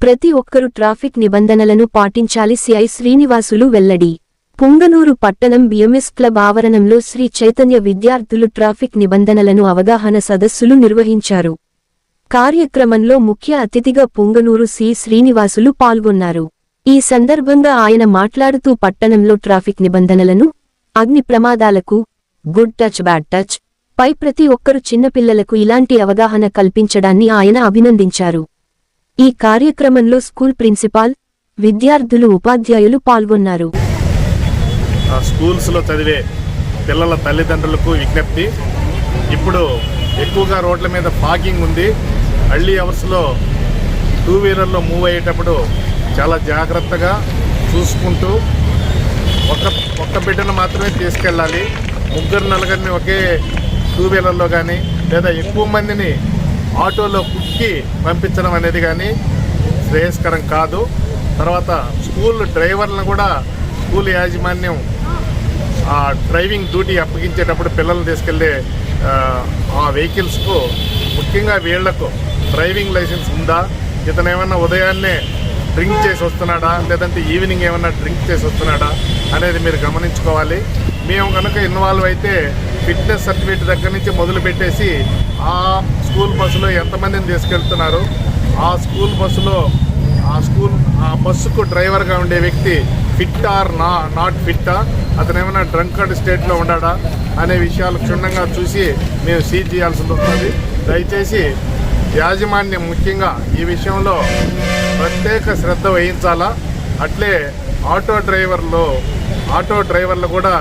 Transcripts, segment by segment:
ప్రతి ఒక్కరూ ట్రాఫిక్ నిబంధనలను పాటించాలి. సిఐ శ్రీనివాసులు వెల్లడి. పుంగనూరు పట్టణం బిఎంఎస్ క్లబ్ ఆవరణంలో శ్రీ చైతన్య విద్యార్థులు ట్రాఫిక్ నిబంధనలను అవగాహన సదస్సులు నిర్వహించారు. కార్యక్రమంలో ముఖ్య అతిథిగా పుంగనూరు సి శ్రీనివాసులు పాల్గొన్నారు. ఈ సందర్భంగా ఆయన మాట్లాడుతూ పట్టణంలో ట్రాఫిక్ నిబంధనలను అగ్ని ప్రమాదాలకు గుడ్ టచ్ బ్యాడ్ టచ్ పై ప్రతి ఒక్కరు చిన్నపిల్లలకు ఇలాంటి అవగాహన కల్పించడాన్ని ఆయన అభినందించారు. ఈ కార్యక్రమంలో స్కూల్ ప్రిన్సిపాల్ విద్యార్థులు ఉపాధ్యాయులు పాల్గొన్నారు. ఆ స్కూల్స్లో చదివే పిల్లల తల్లిదండ్రులకు విజ్ఞప్తి. ఇప్పుడు ఎక్కువగా రోడ్ల మీద పార్కింగ్ ఉంది. అర్లీ అవర్స్లో టూ వీలర్లో మూవ్ అయ్యేటప్పుడు చాలా జాగ్రత్తగా చూసుకుంటూ ఒక ఒక్క బిడ్డను మాత్రమే తీసుకెళ్ళాలి. ముగ్గురు నలుగురిని ఒకే టూ వీలర్లో కానీ లేదా ఎక్కువ మందిని ఆటోలో కుక్కి పంపించడం అనేది కానీ శ్రేయస్కరం కాదు. తర్వాత స్కూల్ డ్రైవర్లను కూడా స్కూల్ యాజమాన్యం ఆ డ్రైవింగ్ డ్యూటీ అప్పగించేటప్పుడు పిల్లల్ని తీసుకెళ్ళే ఆ, ఆ వెహికల్స్కు ముఖ్యంగా వీళ్ళకు డ్రైవింగ్ లైసెన్స్ ఉందా? ఇతను ఏమన్నా ఉదయాన్నే డ్రింక్ చేసి వస్తున్నాడా? లేదంటే ఈవినింగ్ ఏమన్నా డ్రింక్ చేసి వస్తున్నాడా? అనేది మీరు గమనించుకోవాలి. మేము కనుక ఇన్వాల్వ్ అయితే ఫిట్నెస్ సర్టిఫికేట్ దగ్గర నుంచి మొదలు పెట్టేసి ఆ స్కూల్ బస్సులో ఎంతమందిని తీసుకెళ్తున్నారు? ఆ స్కూల్ బస్సులో ఆ స్కూల్ ఆ బస్సుకు డ్రైవర్గా ఉండే వ్యక్తి ఫిట్ ఆర్ నా నాట్ ఫిట్టా? అతను ఏమైనా డ్రంకర్డ్ స్టేట్లో ఉన్నాడా? అనే విషయాలు క్షుణ్ణంగా చూసి మేము సీజ్ చేయాల్సి ఉంటుంది దయచేసి యాజమాన్యం ముఖ్యంగా ఈ విషయంలో ప్రత్యేక శ్రద్ధ వహించాలా? అట్లే ఆటో డ్రైవర్లు ఆటో డ్రైవర్లు కూడా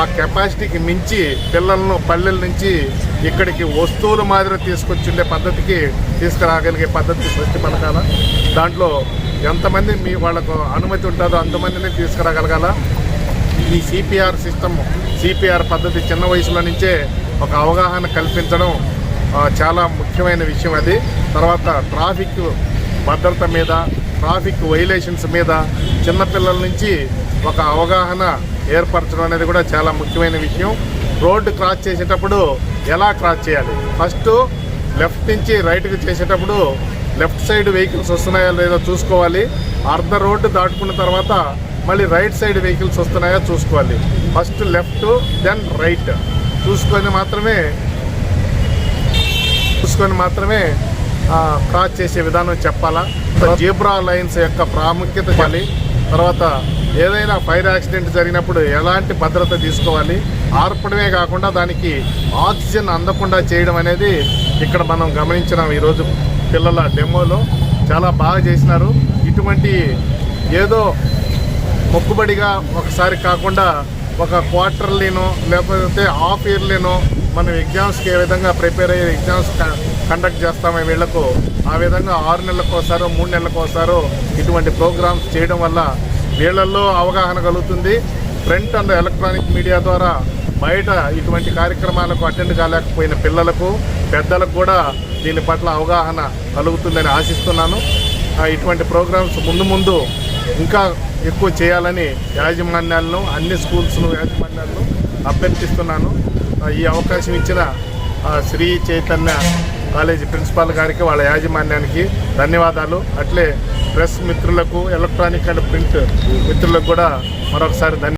ఆ కెపాసిటీకి మించి పిల్లలను పల్లెల నుంచి ఇక్కడికి వస్తువుల మాదిరి తీసుకొచ్చిండే పద్ధతికి తీసుకురాగలిగే పద్ధతి సృష్టి పలకాల దాంట్లో ఎంతమంది మీ వాళ్ళకు అనుమతి ఉంటుందో అంతమందిని తీసుకురాగలగాల. ఈ సిపిఆర్ సిస్టమ్ సిపిఆర్ పద్ధతి చిన్న వయసులో నుంచే ఒక అవగాహన కల్పించడం చాలా ముఖ్యమైన విషయం అది. తర్వాత ట్రాఫిక్ భద్రత మీద ట్రాఫిక్ వైలేషన్స్ మీద చిన్నపిల్లల నుంచి ఒక అవగాహన ఏర్పరచడం అనేది కూడా చాలా ముఖ్యమైన విషయం. రోడ్డు క్రాస్ చేసేటప్పుడు ఎలా క్రాస్ చేయాలి? ఫస్ట్ లెఫ్ట్ నుంచి రైట్కి చేసేటప్పుడు లెఫ్ట్ సైడ్ వెహికల్స్ వస్తున్నాయా లేదో చూసుకోవాలి. అర్ధ రోడ్డు దాటుకున్న తర్వాత మళ్ళీ రైట్ సైడ్ వెహికల్స్ వస్తున్నాయా చూసుకోవాలి. First left then right. చూసుకొని మాత్రమే చూసుకొని మాత్రమే క్రాస్ చేసే విధానం చెప్పాలా? జీబ్రా లైన్స్ యొక్క ప్రాముఖ్యత చెప్పాలి. తర్వాత ఏదైనా ఫైర్ యాక్సిడెంట్ జరిగినప్పుడు ఎలాంటి భద్రత తీసుకోవాలి? ఆర్పడమే కాకుండా దానికి ఆక్సిజన్ అందకుండా చేయడం అనేది ఇక్కడ మనం గమనించినాం ఈరోజు పిల్లల డెమోలో. చాలా బాగా చేసినారు. ఇటువంటి ఏదో మొక్కుబడిగా ఒకసారి కాకుండా ఒక క్వార్టర్లీనో లేకపోతే హాఫ్ ఇయర్లీనో మనం ఎగ్జామ్స్కి ఏ విధంగా ప్రిపేర్ అయ్యే ఎగ్జామ్స్ కండక్ట్ చేస్తాము వీళ్ళకు ఆ విధంగా ఆరు నెలలకు ఒకసారో మూడు నెలలకు ఒకసారో ఇటువంటి ప్రోగ్రామ్స్ చేయడం వల్ల వీళ్ళల్లో అవగాహన కలుగుతుంది. ప్రింట్ అండ్ ఎలక్ట్రానిక్ మీడియా ద్వారా బయట ఇటువంటి కార్యక్రమాలకు అటెండ్ కాలేకపోయిన పిల్లలకు పెద్దలకు కూడా దీని పట్ల అవగాహన కలుగుతుందని ఆశిస్తున్నాను. ఇటువంటి ప్రోగ్రామ్స్ ముందు ముందు ఇంకా ఎక్కువ చేయాలని యాజమాన్యాలను అన్ని స్కూల్స్ను యాజమాన్యాలను అభ్యర్థిస్తున్నాను. ఈ అవకాశం ఇచ్చిన శ్రీ చైతన్య కాలేజీ ప్రిన్సిపాల్ గారికి వాళ్ళ యాజమాన్యానికి ధన్యవాదాలు. అట్లే ప్రెస్ మిత్రులకు ఎలక్ట్రానిక్ అండ్ ప్రింట్ మిత్రులకు కూడా మరొకసారి ధన్య